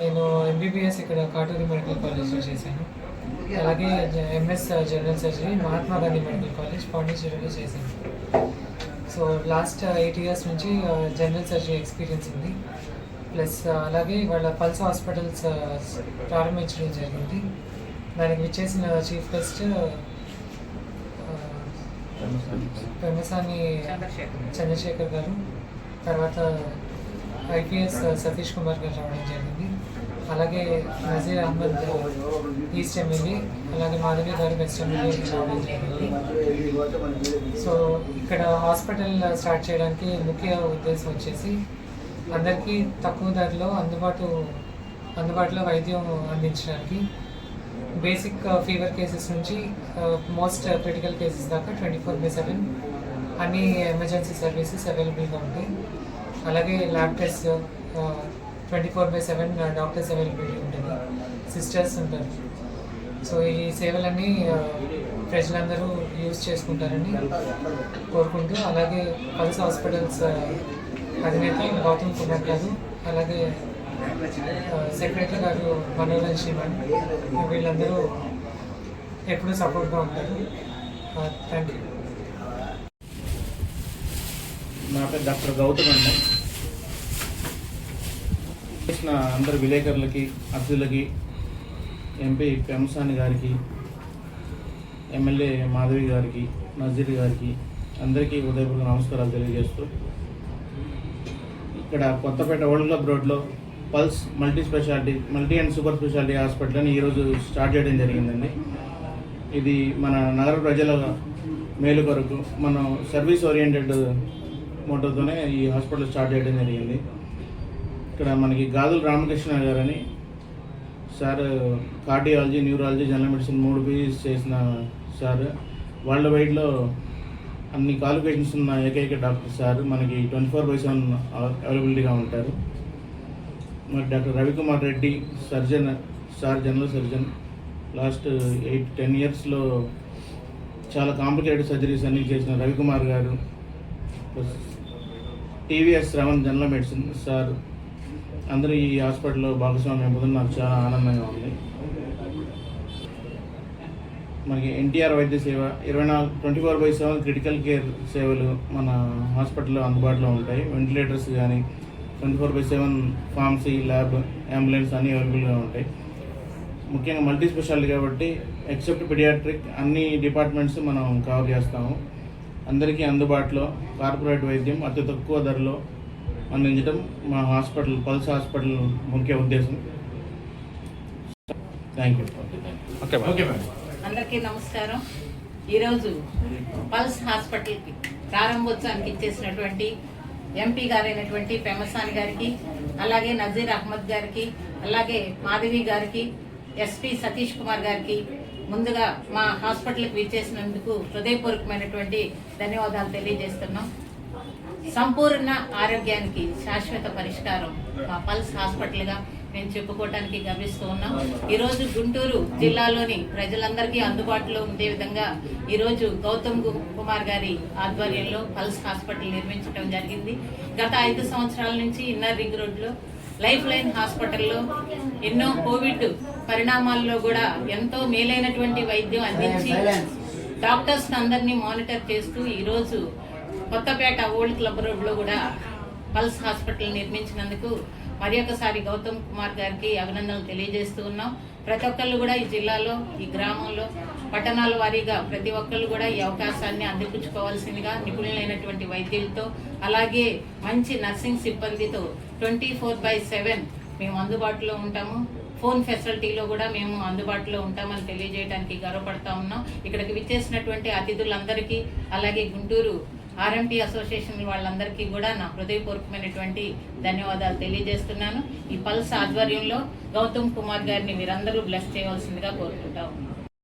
నేను ఎంబీబీఎస్ ఇక్కడ కాటూరి మెడికల్ కాలేజ్లో చేశాను. అలాగే MS general surgery Mahatma Gandhi medical college పాండిచేరిలో చేశాను. సో లాస్ట్ ఎయిట్ ఇయర్స్ నుంచి జనరల్ సర్జరీ ఎక్స్పీరియన్స్ ఉంది. ప్లస్ అలాగే వాళ్ళ పల్స్ హాస్పిటల్స్ ప్రారంభించడం జరిగింది. దానికి విచ్చేసిన చీఫ్ గెస్ట్ పెమసాని చంద్రశేఖర్ గారు. తర్వాత ఐపీఎస్ సతీష్ కుమార్ గారు రావడం జరిగింది. అలాగే నజీర్ అహ్మద్ ఈస్ట్ ఎమ్మెల్యే అలాగే మాధవి గారు వెస్ట్ ఎమ్మెల్యే రావడం జరిగింది. సో ఇక్కడ హాస్పిటల్ స్టార్ట్ చేయడానికి ముఖ్య ఉద్దేశం వచ్చేసి అందరికీ తక్కువ ధరలో అందుబాటు అందుబాటులో వైద్యం అందించడానికి బేసిక్ ఫీవర్ కేసెస్ నుంచి మోస్ట్ క్రిటికల్ కేసెస్ దాకా ట్వంటీ ఫోర్ బై సెవెన్ అన్ని ఎమర్జెన్సీ సర్వీసెస్ అవైలబుల్గా ఉంటాయి. అలాగే lab test twenty four by seven doctors availability ఉంటుంది. సిస్టర్స్ ఉంటారు. సో ఈ సేవలన్నీ uh, ప్రజలందరూ యూజ్ చేసుకుంటారని కోరుకుంటూ అలాగే పల్స్ హాస్పిటల్స్ uh, అధినేత గౌతమ్ కుమార్ గారు అలాగే uh, సెక్రటరీ గారు మనోరంజన్ శ్రీమన్ వీళ్ళందరూ ఎప్పుడూ సపోర్ట్గా ఉంటారు. థ్యాంక్ యూ నా పేరు డాక్టర్ గౌతమ్ అండి. చేసిన అందరు విలేకరులకి అతిథులకి ఎంపీ పెంసాని గారికి ఎమ్మెల్యే మాధవి గారికి నజీర్ గారికి అందరికీ ఉదయపూర్వక నమస్కారాలు తెలియజేస్తూ ఇక్కడ కొత్తపేట ఓల్డ్ క్లబ్ రోడ్లో pulse multi speciality multi and super speciality hospital అని ఈరోజు స్టార్ట్ చేయడం జరిగిందండి. ఇది మన నగర ప్రజల మేలు కొరకు మనం సర్వీస్ ఓరియంటెడ్ మోటోతోనే ఈ హాస్పిటల్ స్టార్ట్ చేయడం జరిగింది. ఇక్కడ మనకి గాజుల రామకృష్ణ గారని sir cardiology neurology general medicine మూడు పీజీస్ చేసిన సార్. వరల్డ్ వైడ్లో అన్ని క్వాలిఫికేషన్స్ ఉన్న ఏకైక డాక్టర్ సార్. మనకి ట్వంటీ ఫోర్ బై సెవెన్ అవైలబిలిటీగా ఉంటారు. మరి doctor Ravikumar Reddy surgeon sir general surgeon. Last eight ten ఇయర్స్లో చాలా కాంప్లికేటెడ్ సర్జరీస్ అన్ని చేసిన Ravikumar garu. TVS Shravan general medicine. Sir అందరూ ఈ హాస్పిటల్లో భాగస్వామ్యం పొందడం నాకు చాలా ఆనందంగా ఉంది. మనకి ఎన్టీఆర్ వైద్య సేవ ఇరవై నాలుగు twenty four by seven critical care సేవలు మన హాస్పిటల్లో అందుబాటులో ఉంటాయి. వెంటిలేటర్స్ కానీ twenty four by seven pharmacy lab ambulance అన్నీ అవైలబుల్గా ఉంటాయి. ముఖ్యంగా మల్టీ స్పెషాలిటీ కాబట్టి ఎక్సెప్ట్ పిడియాట్రిక్ అన్ని డిపార్ట్మెంట్స్ మనం కవర్ చేస్తాము. అందరికీ అందుబాటులో కార్పొరేట్ వైద్యం అతి తక్కువ ధరలో అందించడం మా హాస్పిటల్ పల్స్ హాస్పిటల్ ముఖ్య ఉద్దేశం. థ్యాంక్ యూ ఓకే మేడం అందరికీ నమస్కారం. ఈరోజు పల్స్ హాస్పిటల్కి ప్రారంభోత్సవానికి ఇచ్చేసినటువంటి ఎంపీ గారైనటువంటి పెమసాని గారికి అలాగే నజీర్ అహ్మద్ గారికి అలాగే మాధవి గారికి ఎస్పీ సతీష్ కుమార్ గారికి ముందుగా మా హాస్పిటల్కి విచ్చేసినందుకు హృదయపూర్వకమైనటువంటి ధన్యవాదాలు తెలియజేస్తున్నాం. సంపూర్ణ ఆరోగ్యానికి శాశ్వత పరిష్కారం మా పల్స్ హాస్పిటల్గా మేము చెప్పుకోవటానికి గర్విస్తూ ఉన్నాం. ఈరోజు గుంటూరు జిల్లాలోని ప్రజలందరికీ అందుబాటులో ఉండే విధంగా ఈరోజు గౌతమ్ కుమార్ గారి ఆధ్వర్యంలో పల్స్ హాస్పిటల్ నిర్మించడం జరిగింది. గత ఐదు సంవత్సరాల నుంచి ఇన్నర్ రింగ్ రోడ్లో లైఫ్ లైన్ హాస్పిటల్లో ఎన్నో కోవిడ్ పరిణామాల్లో కూడా ఎంతో మేలైనటువంటి వైద్యం అందించి డాక్టర్స్ అందరినీ మానిటర్ చేస్తూ ఈరోజు కొత్తపేట ఓల్డ్ క్లబ్ రోడ్లో కూడా పల్స్ హాస్పిటల్ నిర్మించినందుకు మరి ఒకసారి గౌతమ్ కుమార్ గారికి అభినందనలు తెలియజేస్తూ ఉన్నాం. ప్రతి ఒక్కళ్ళు కూడా ఈ జిల్లాలో ఈ గ్రామంలో పట్టణాల వారీగా ప్రతి ఒక్కళ్ళు కూడా ఈ అవకాశాన్ని అందిపుచ్చుకోవాల్సిందిగా నిపుణులైనటువంటి వైద్యులతో అలాగే మంచి నర్సింగ్ సిబ్బందితో ట్వంటీ ఫోర్ బై సెవెన్ మేము అందుబాటులో ఉంటాము. ఫోన్ ఫెసిలిటీలో కూడా మేము అందుబాటులో ఉంటామని తెలియజేయడానికి గర్వపడతా ఉన్నాం. ఇక్కడికి విచ్చేసినటువంటి అతిథులందరికీ అలాగే గుంటూరు ఆర్ఎంపీ అసోసియేషన్ వాళ్ళందరికీ కూడా నా హృదయపూర్వకమైనటువంటి ధన్యవాదాలు తెలియజేస్తున్నాను. ఈ పల్స్ ఆధ్వర్యంలో గౌతమ్ కుమార్ గారిని మీరందరూ బ్లెస్ చేయవలసిందిగా కోరుకుంటా ఉన్నాను.